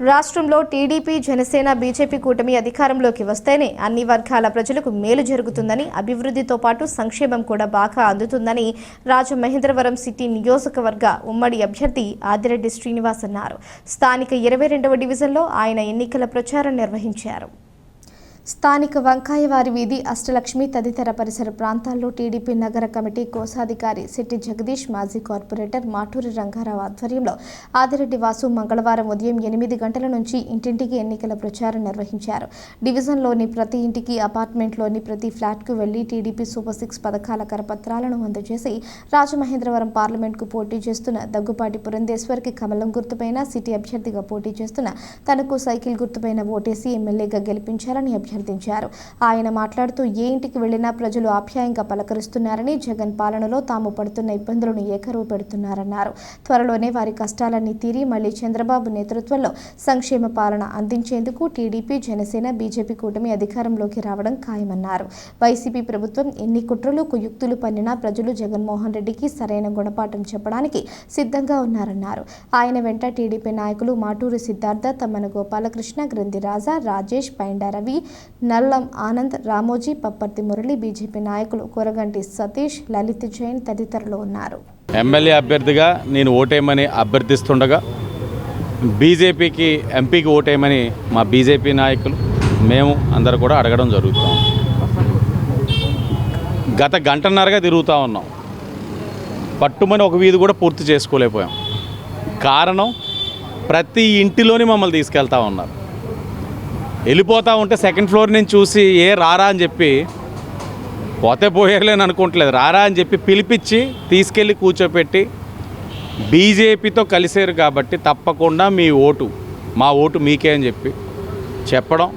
రాష్ట్రంలో TDP Janasena BJP కూటమి అధికారంలోకి వస్తేనే అన్ని వర్గాల ప్రజలకు మేలు జరుగుతుందని అభివృద్ధితో పాటు సంక్షేమం కూడా బాగా అందుతుందని రాజమహేంద్రవరం సిటీ నియోజకవర్గ ఉమ్మడి అభ్యర్థి ఆదిరెడ్డి శ్రీనివాస్ అన్నారు. స్థానిక ఇరవై రెండవ డివిజన్లో ఆయన ఎన్నికల ప్రచారం నిర్వహించారు. స్థానిక వంకాయవారి వీధి అష్టలక్ష్మి తదితర పరిసర ప్రాంతాల్లో టీడీపీ నగర కమిటీ కోశాధికారి సిట్టి జగదీష్ మాజీ కార్పొరేటర్ మాటూరి రంగారావు ఆధ్వర్యంలో ఆదిరెడ్డి వాసు మంగళవారం ఉదయం ఎనిమిది గంటల నుంచి ఇంటింటికి ఎన్నికల ప్రచారం నిర్వహించారు. డివిజన్లోని ప్రతి ఇంటికి అపార్ట్మెంట్లోని ప్రతి ఫ్లాట్కు వెళ్ళి టీడీపీ సూపర్ సిక్స్ పథకాల కరపత్రాలను అందజేసి రాజమహేంద్రవరం పార్లమెంట్కు పోటీ చేస్తున్న దగ్గుపాటి పురంధేశ్వర్కి కమలం గుర్తుపైన సిటీ అభ్యర్థిగా పోటీ చేస్తున్న తనకు సైకిల్ గుర్తుపైన ఓటేసి ఎమ్మెల్యేగా గెలిపించాలని అభ్యర్థించారు ఆయన మాట్లాడుతూ ఏ ఇంటికి వెళ్ళినా ప్రజలు ఆప్యాయంగా పలకరిస్తున్నారని జగన్ పాలనలో తాము పడుతున్న ఇబ్బందులను ఏకరువు పెడుతున్నారన్నారు. త్వరలోనే వారి కష్టాలన్నీ తీరి మళ్ళీ చంద్రబాబు నేతృత్వంలో సంక్షేమ పాలన అందించేందుకు టీడీపీ జనసేన బీజేపీ కూటమి అధికారంలోకి రావడం ఖాయమన్నారు. వైసీపీ ప్రభుత్వం ఎన్ని కుట్రలు కుయుక్తులు పన్నినా ప్రజలు జగన్మోహన్ రెడ్డికి సరైన గుణపాఠం చెప్పడానికి సిద్ధంగా ఉన్నారన్నారు. ఆయన వెంట టీడీపీ నాయకులు మాటూరి సిద్ధార్థ తమ్మన గోపాలకృష్ణ గ్రంథి రాజా రాజేష్ పైండ రవి నల్లం ఆనంద్ రామోజీ పప్పర్తి మురళి బీజేపీ నాయకులు కొరగంటి సతీష్ లలిత్ జైన్ తదితరులు ఉన్నారు. ఎమ్మెల్యే అభ్యర్థిగా నేను ఓటేయమని అభ్యర్థిస్తుండగా బీజేపీకి ఎంపీకి ఓటేయమని మా బీజేపీ నాయకులు మేము అందరు కూడా అడగడం జరుగుతాం గత గంటన్నరగా తిరుగుతూ ఉన్నాం. పట్టుమని ఒక వీధి కూడా పూర్తి చేసుకోలేకపోయాం. కారణం ప్రతి ఇంటిలోని మమ్మల్ని తీసుకెళ్తా ఉన్నారు. వెళ్ళిపోతూ ఉంటే సెకండ్ ఫ్లోర్ నుంచి చూసి ఏ రారా అని చెప్పి పోతే పోయేలేని అనుకుంటలేదు. రారా అని చెప్పి పిలిపించి తీసుకెళ్ళి కూర్చోపెట్టి బీజేపీతో కలిసారు కాబట్టి తప్పకుండా మీ ఓటు మా ఓటు మీకే అని చెప్పి చెప్పడం.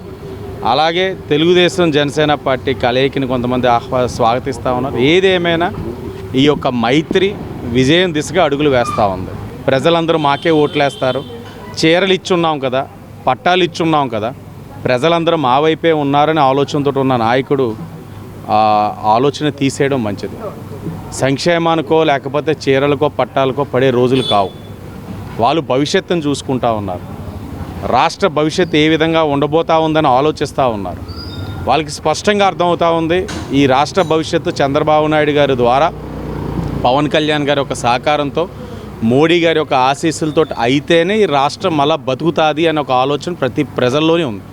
అలాగే తెలుగుదేశం జనసేన పార్టీ కలయికని కొంతమంది ఆహ్వా స్వాగతిస్తూ ఉన్నారు. ఏదేమైనా ఈ యొక్క మైత్రి విజయం దిశగా అడుగులు వేస్తూ ఉంది. ప్రజలందరూ మాకే ఓట్లేస్తారు. చీరలు ఇచ్చున్నాం కదా పట్టాలు ఇచ్చున్నాం కదా ప్రజలందరూ మా వైపే ఉన్నారని ఆలోచనతో ఉన్న నాయకుడు ఆలోచన తీసేయడం మంచిది. సంక్షేమానికో లేకపోతే చీరలకో పట్టాలకో పడే రోజులు కావు. వాళ్ళు భవిష్యత్తును చూసుకుంటా ఉన్నారు. రాష్ట్ర భవిష్యత్తు ఏ విధంగా ఉండబోతా ఉందని ఆలోచిస్తూ ఉన్నారు. వాళ్ళకి స్పష్టంగా అర్థమవుతా ఉంది ఈ రాష్ట్ర భవిష్యత్తు చంద్రబాబు నాయుడు గారి ద్వారా పవన్ కళ్యాణ్ గారి యొక్క సహకారంతో మోడీ గారి యొక్క ఆశీస్సులతో అయితేనే ఈ రాష్ట్రం మళ్ళా బతుకుతుంది అనే ఒక ఆలోచన ప్రతి ప్రజల్లోనే ఉంది.